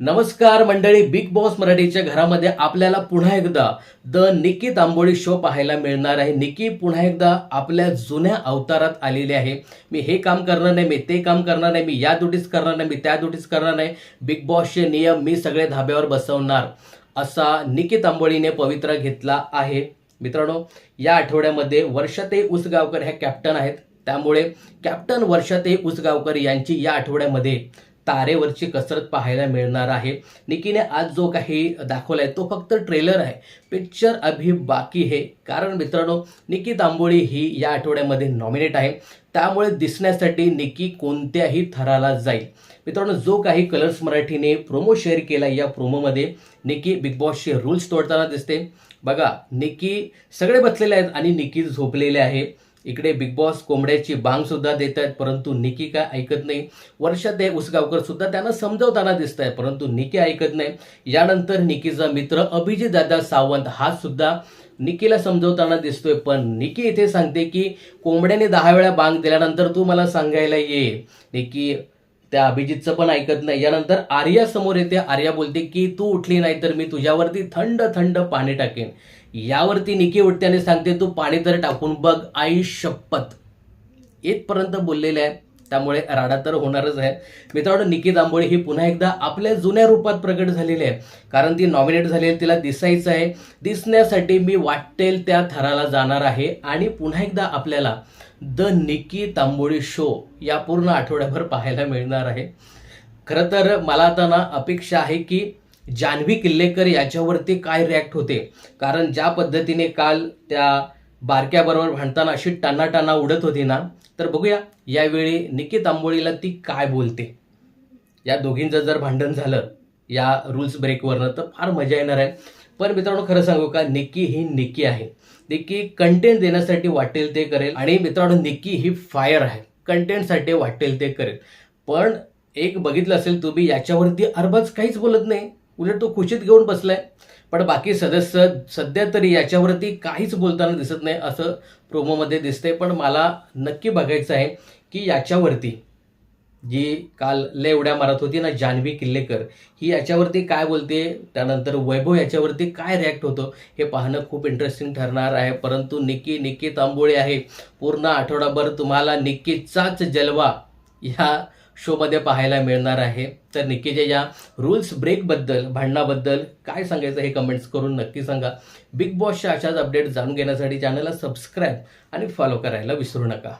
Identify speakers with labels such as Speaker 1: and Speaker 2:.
Speaker 1: नमस्कार मंडळी big boss मराठीच्या घरामध्ये आपल्याला पुन्हा एकदा द निकी तांबोळी शो पाहायला मिळणार आहे. निकी पुन्हा एकदा आपल्या जुन्या अवतारात आलेली आहे. मी हे काम करणार नाही मी ते काम करणार नाही मी या दुटीच करणार नाही मी त्या दुटीच करणार नाही. बिग बॉसचे नियम मी सगळे धाब्यावर बसवणार. असा निकी तांबोळीने पवित्रा घेतला आहे. मित्रांनो या आठवड्यामध्ये वर्षाते उसगावकर ह्या कॅप्टन आहेत. त्यामुळे कॅप्टन वर्षाते उसगावकर यांची या आठवड्यामध्ये तारेवरची कसरत पाहायला मिळणार आहे. निकीने आज जो काही दाखवलाय तो फक्त ट्रेलर आहे. पिक्चर अभि बाकी हे. कारण मित्रांनो निकी तांबोळी ही या आठवड्यामध्ये नॉमिनेट आहे. त्यामुळे दिसण्यासाठी निकी कोणत्याही थराला जाईल. मित्रांनो जो काही कलर्स मराठीने प्रोमो शेअर केला या प्रोमोमध्ये निकी बिग बॉसचे रूल्स तोडताना दिसते. बघा निकी सगळे बसलेले आहेत आणि निकी झोपलेले आहे. इकडे बिग बॉस कोंबड्याची बांग सुद्धा देत आहेत परंतु निकी काय ऐकत नाही. वर्षात ते उसगावकर सुद्धा त्यांना समजवताना दिसत आहे परंतु निकी ऐकत नाही. यानंतर निकीचा मित्र अभिजित दादा सावंत हा सुद्धा निकीला समजवताना दिसतोय. पण निकी इथे सांगते की कोंबड्याने दहा वेळा बांग दिल्यानंतर तू मला सांगायला ये. निकी त्या अभिजितचं पण ऐकत नाही. यानंतर आर्या समोर येते. आर्या बोलते की तू उठली नाही तर मी तुझ्यावरती थंड थंड पाणी टाकेन. यावरती निकी उठत्याने सांगते तू पाणी तर टाकून बघ आई शपथ. इथपर्यंत बोललेले आहे. त्यामुळे राडा तर होणारच आहे. मित्रांनो निकी दांबोळी ही पुन्हा एकदा आपल्या जुन्या रूपात प्रगट झालेली आहे. कारण ती नॉमिनेट झालेली तिला दिसायचं आहे. दिसण्यासाठी मी वाटेल त्या थराला जाणार आहे. आणि पुन्हा एकदा आपल्याला द निकी तांबोळी शो या पूर्ण आठवड्याभर पाहायला मिळणार आहे. खरं तर मला आता ना अपेक्षा आहे की जान्हवी किल्लेकर याच्यावरती काय रिॲक्ट होते? कारण ज्या पद्धतीने काल त्या बारक्याबरोबर भांडताना अशी टानाटाना उडत होती ना तर बघूया यावेळी निकित तांबोळीला ती काय बोलते? या दोघींचं जर भांडण झालं या रूल्स ब्रेकवरनं तर फार मजा येणार आहे. पण मित्रांनो खरं सांगू का निक्की ही निक्की आहे. निक्की कंटेंट देण्यासाठी वाटेल ते करेल आणि मित्रांनो निक्की ही फायर आहे. कंटेंटसाठी वाटेल ते करेल. पण एक बघितलं असेल तुम्ही याच्यावरती अरबाज काहीच बोलत नाही. उलट तो खुशीत घेऊन बसलाय. पण बाकी सदस्य सध्या तरी याच्यावरती काहीच बोलताना दिसत नाही असं प्रोमोमध्ये दिसतंय. पण मला नक्की बघायचं आहे की याच्यावरती जी काल लय उड्या मारत होती ना जान्हवी किल्लेकर ही याच्यावरती काय बोलते? त्यानंतर वैभव याच्यावरती काय रिॲक्ट होतं? हे पाहणं खूप इंटरेस्टिंग ठरणार आहे. परंतु निक्की निक्की तांबोळी आहे. पूर्ण आठवडाभर तुम्हाला निक्कीचाच जलवा ह्या शोमध्ये पाहायला मिळणार आहे. तर निकीच्या या रूल्स ब्रेकबद्दल भांडणाबद्दल काय सांगायचं हे कमेंट्स करून नक्की सांगा. बिग बॉसच्या अशाच अपडेट जाणून घेण्यासाठी चॅनलला सबस्क्राईब आणि फॉलो करायला विसरू नका.